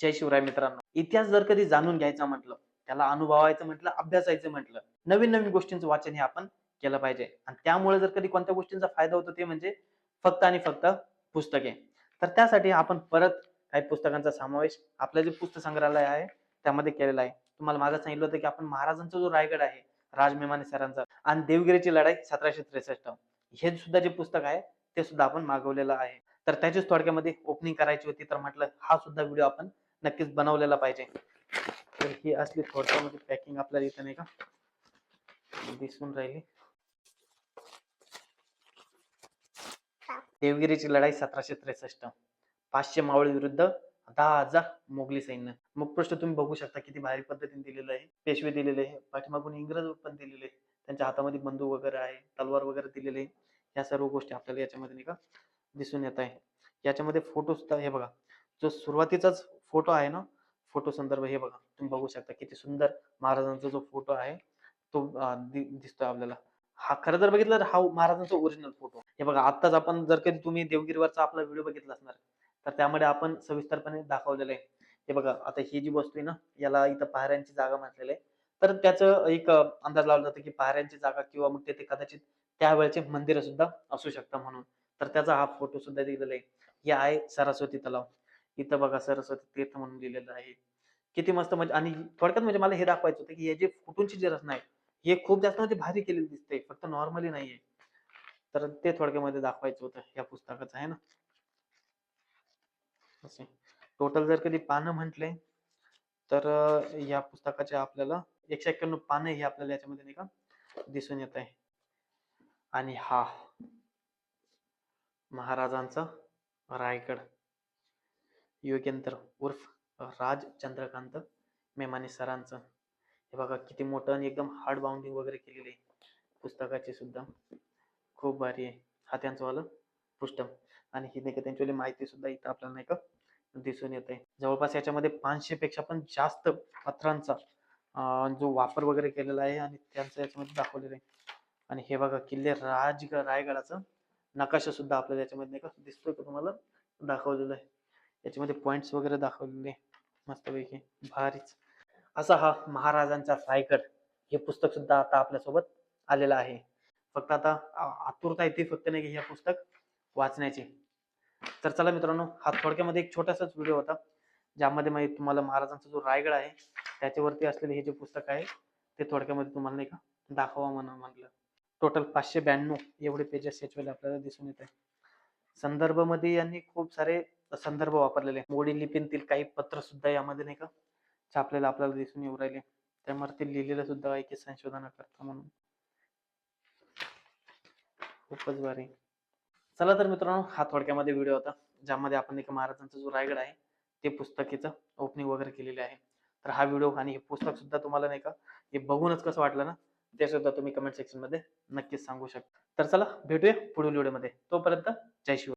जय शिवराय मित्रांनो. इतिहास जर कधी जाणून घ्यायचा म्हटलं त्याला अनुभवायचं म्हटलं अभ्यासायचं म्हटलं नवीन नवीन गोष्टींचं वाचन हे आपण केलं पाहिजे. आणि त्यामुळे जर कधी कोणत्या गोष्टींचा फायदा होतो ते म्हणजे फक्त आणि फक्त पुस्तके. तर त्यासाठी आपण परत काही पुस्तकांचा समावेश आपलं जे पुस्तक संग्रहालय आहे त्यामध्ये केलेला आहे. तुम्हाला मागे सांगितलं होतं की आपण महाराजांचा जो रायगड आहे राजमेमाने सरांचा आणि देवगिरीची लढाई सतराशे त्रेसष्ट. हे सुद्धा जे पुस्तक आहे ते सुद्धा आपण मागवलेलं आहे. तर त्याचीच थोडक्यामध्ये ओपनिंग करायची होती तर म्हटलं हा सुद्धा व्हिडिओ आपण नक्कीच बनवलेला पाहिजे. तर ही असली थोडक्यामध्ये म्हणजे पॅकिंग आपल्याला इथं नाही का? दिसून राहिली. देवगिरीची लढाई सतराशे त्रेसष्ट. पाचशे मावळी विरुद्ध दहा हजार मोगली सैन्य. मुखपृष्ठ तुम्ही बघू शकता किती भारी पद्धतीने दिलेलं आहे. पेशवे दिलेले आहे. पाठीमागून इंग्रज पण दिलेले आहे. त्यांच्या हातामध्ये बंदूक वगैरे आहे. तलवार वगैरे दिलेले आहे. या सर्व गोष्टी आपल्याला याच्यामध्ये नाही का? दिसून येत आहे. याच्यामध्ये फोटो सुद्धा हे बघा. जो सुरुवातीचाच फोटो आहे ना फोटो संदर्भ हे बघा तुम्ही बघू शकता किती सुंदर महाराजांचा जो फोटो आहे तो दिसतोय आपल्याला. हा खरं जर बघितलं तर हा महाराजांचा ओरिजिनल फोटो हे बघा आत्ताच आपण जर कधी तुम्ही देवगिरीवरचा आपला व्हिडिओ बघितला असणार तर त्यामध्ये आपण सविस्तरपणे दाखवलेलं आहे. हे बघा आता ही जी वस्तू आहे ना याला इथं पहाऱ्यांची जागा म्हटलेलं आहे. तर त्याचं एक अंदाज लावला जातो की पहाऱ्यांची जागा किंवा मग तिथे कदाचित त्यावेळेचे मंदिर सुद्धा असू शकतं म्हणून. तर त्याचा हा फोटो सुद्धा दिलेला आहे. हे आहे सरस्वती तलाव. इथं बघा सरस्वती तीर्थ म्हणून लिहिलेलं आहे. किती मस्त म्हणजे आणि थोडक्यात म्हणजे मला हे दाखवायचं होतं की हे जे फोटोंची जी रचना आहे हे खूप जास्त म्हणजे भारी केलेली दिसते फक्त नॉर्मली नाहीये. तर ते थोडक्यामध्ये दाखवायचं होतं या पुस्तकाचं आहे ना? असे. टोटल जर कधी पानं म्हटले तर या पुस्तकाचे आपल्याला एकशे एक्क्याण्णव पानं हे आपल्याला याच्यामध्ये नाही का दिसून येत आहे. आणि हा महाराजांचा रायगड. योगेंद्र उर्फ राज चंद्रकांत मेमाने सरांचं. हे बघा किती मोठं आणि एकदम हार्ड बाउंडिंग वगैरे केलेली आहे पुस्तकाचे सुद्धा. खूप भारी आहे. हा त्यांचं वालं पुस्तक आणि ही नाही का त्यांची माहिती सुद्धा इथं आपल्याला नाही का दिसून येते जवळपास याच्यामध्ये पाचशे पेक्षा पण जास्त पत्रांचा जो वापर वगैरे केलेला आहे आणि त्यांचं याच्यामध्ये दाखवलेलं आहे. आणि हे बघा किल्ले राज रायगडाचं नकाशा सुद्धा आपल्याला याच्यामध्ये नाही का दिसतोय का तुम्हाला? दाखवलेलं आहे. याच्यामध्ये पॉइंट्स वगैरे दाखवलेले मस्तपैकी भारीच. असा हा महाराजांचा सायकट हे पुस्तक सुद्धा आता आपल्यासोबत आलेलं आहे. फक्त आता आतुरता येते फक्त नाही की हे पुस्तक वाचण्याची. तर चला मित्रांनो हा थोडक्यामध्ये एक छोटासाच व्हिडिओ होता ज्यामध्ये मी तुम्हाला महाराजांचा जो रायगड आहे त्याच्यावरती असलेले हे जे पुस्तक आहे ते थोडक्यामध्ये तुम्हाला नाही का दाखवा म्हणा म्हटलं. टोटल पाचशे ब्याण्णव एवढे पेजेस याच्यामध्ये आपल्याला दिसून येत आहे. संदर्भमध्ये यांनी खूप सारे संदर्भ वापरलेले. मोडी लिपींतील काही पत्र सुद्धा यामध्ये नाही का? छापलेलं आपल्याला दिसून येऊ राहिले. त्यामुळे ते लिहिलेलं सुद्धा आहे की संशोधनाकरता म्हणून. खूपच भारी. चला तर मित्रांनो हा थोडक्यामध्ये व्हिडिओ होता ज्यामध्ये आपण एका महाराजांचा जो रायगड आहे ते पुस्तकेचं ओपनिंग वगैरे केलेले आहे. तर हा व्हिडिओ आणि हे पुस्तक सुद्धा तुम्हाला नाही का हे बघूनच कसं वाटलं ना ते सुद्धा तुम्ही कमेंट सेक्शनमध्ये नक्कीच सांगू शकता. तर चला भेटूया पुढील व्हिडिओमध्ये तोपर्यंत जय शिव